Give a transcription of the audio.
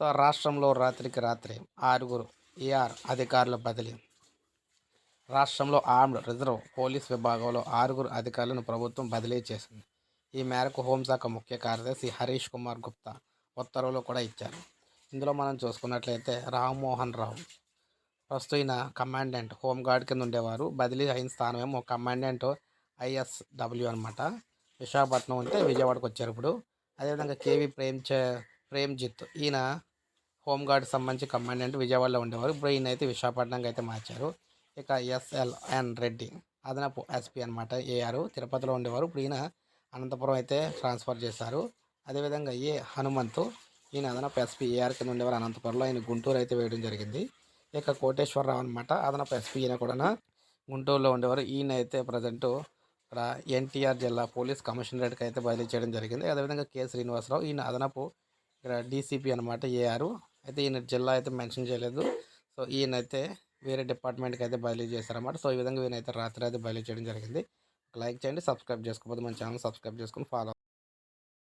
So రాష్ట్రంలో రాత్రికి రాత్రి ఆరుగురు ఏఆర్ అధికారుల బదిలీ. రాష్ట్రంలో ఆర్మ్డ్ రిజర్వ్ పోలీస్ విభాగంలో ఆరుగురు అధికారులను ప్రభుత్వం బదిలీ చేసింది. ఈ మేరకు హోంశాఖ ముఖ్య కార్యదర్శి హరీష్ కుమార్ గుప్తా ఉత్తర్వులు కూడా ఇచ్చారు. ఇందులో మనం చూసుకున్నట్లయితే రామ్మోహన్ రావు ప్రస్తుతం ఈయన కమాండెంట్ హోంగార్డ్ కింద ఉండేవారు. బదిలీ అయిన స్థానం ఏమో కమాండెంట్ ఐఎస్డబ్ల్యూ అనమాట విశాఖపట్నం ఉంటే విజయవాడకు వచ్చారు ఇప్పుడు. అదేవిధంగా కేవీ ప్రేమ్ ప్రేమ్జిత్ ఈయన హోంగార్డ్ సంబంధించి కమాండెంట్ విజయవాడలో ఉండేవారు. ఇప్పుడు ఈయన అయితే విశాఖపట్నంకి అయితే మార్చారు. ఇక ఎస్ఎల్ఎన్ రెడ్డి అదనపు ఎస్పీ అనమాట ఏఆర్ తిరుపతిలో ఉండేవారు. ఇప్పుడు ఈయన అనంతపురం అయితే ట్రాన్స్ఫర్ చేశారు. అదేవిధంగా ఏ హనుమంతు ఈయన అదనపు ఎస్పీ ఏఆర్ కింద ఉండేవారు అనంతపురంలో. ఆయన గుంటూరు అయితే వేయడం జరిగింది. ఇక కోటేశ్వరరావు అనమాట అదనపు ఎస్పీ ఈయన కూడా గుంటూరులో ఉండేవారు. ఈయన అయితే ప్రజెంటు ఇక్కడ ఎన్టీఆర్ జిల్లా పోలీస్ కమిషనరేట్కి అయితే బదిలీ చేయడం జరిగింది. అదేవిధంగా కె శ్రీనివాసరావు ఈయన అదనపు ఇక్కడ డీసీపీ అనమాట ఏఆర్ అయితే ఈయన జిల్లా అయితే మెన్షన్ చేయలేదు. సో ఈయనైతే వేరే డిపార్ట్మెంట్కి అయితే బదిలీ చేశారన్నమాట. సో ఈ విధంగా ఈయనైతే రాత్రి అయితే బదిలీ చేయడం జరిగింది. లైక్ చేయండి సబ్స్క్రైబ్ చేసుకోకపోతే మన ఛానల్ సబ్స్క్రైబ్ చేసుకుని ఫాలో